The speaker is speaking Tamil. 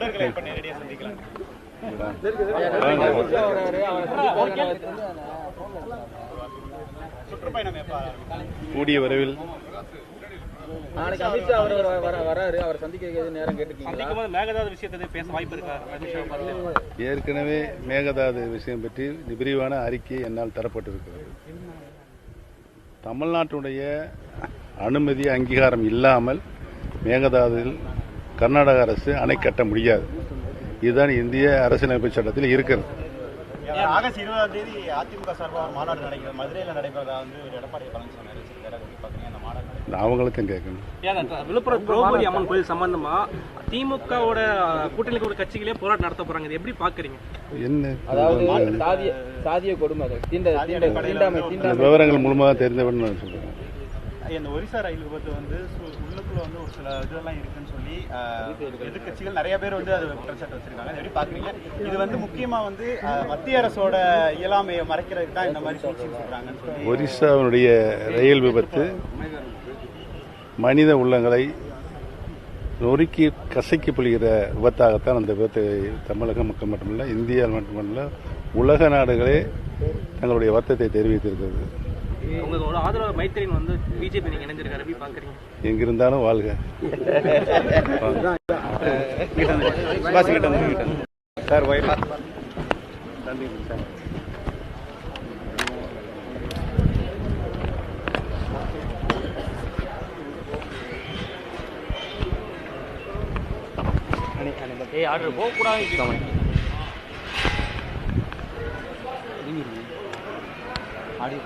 தொண்டர்களை எப்ப நேரடியா சந்திக்கலாம்? சுற்றுப்பயணம் எப்ப ஆரம்பிக்கும்? கூடிய விரைவில். நாளைக்கு அமித்ஷா அவர் வர- வர வராரு. அவர் சந்திக்க நேரம் கேட்டிருக்கீங்களா? சந்திக்கும் போது மேகதாது விஷயத்தை பேச வாய்ப்பு இருக்கா? அமித்ஷா பார்த்து. ஏற்கனவே மேகதாது விஷயம் பற்றி விரிவான அறிக்கை என்னால் தரப்பட்டிருக்கிறது. தமிழ்நாட்டுடைய அனுமதி அங்கீகாரம் இல்லாமல் மேகதாதுவில் கர்நாடக அரசு அணை கட்ட முடியாது. இதுதான் இந்திய அரசியலமைப்பு சட்டத்தில் இருக்கிறது. ஆகஸ்ட் இருபதாம் தேதி அதிமுக சார்பாக மாநாடு மதுரையில் நடைபெறதா வந்து எடப்பாடி பழனிசாமி அவங்களுக்கும் கேட்கணும். ஏங்க, விழுப்புரம் திரௌபதி அம்மன் கோயில் சம்பந்தமா திமுகவோட கூட்டணி கூட கட்சிகளே போராட்டம் நடத்த போறாங்க. இது எப்படி பாக்குறீங்க? என்ன? அதாவது சாதிய சாதிய கொடுமை. விவரங்கள் மூலமாக தெரிந்தவன் நான் சொல்றேன். இந்த ஒரிசா ரயில் விபத்து வந்து உள்ளுக்குள்ள வந்து ஒரு சில இதெல்லாம் இருக்குன்னு சொல்லி ஆஹ், எதிர்க்கட்சிகள் நிறைய பேர் வந்து அது குற்றச்சாட்டு வச்சிருக்காங்க. அது எப்படி பாக்குறீங்க இது வந்து முக்கியமா வந்து மத்திய அரசோட இயலாமையை மறைக்கிறதுக்கு தான் இந்த மாதிரி சூழ்ச்சி சொல்றாங்கன்னு சொல்லி ஒரிசாவினுடைய ரயில் விபத்து மனித உள்ளங்களை நொறுக்கி கசக்கி பொழிகிற விபத்தாகத்தான் அந்த விபத்தை தமிழக மக்கள் மட்டுமல்ல இந்தியா மட்டுமல்ல உலக நாடுகளே தங்களுடைய வருத்தத்தை தெரிவித்திருக்கிறது. உங்களோட ஆதரவு மைத்திரின் வந்து பிஜேபி நீங்க இணைஞ்சிருக்காரு. எப்படி பாக்குறீங்க. எங்கிருந்தாலும் வாழ்க. சார் ஏய் ஆர்டர் போக கூடாது ஆடி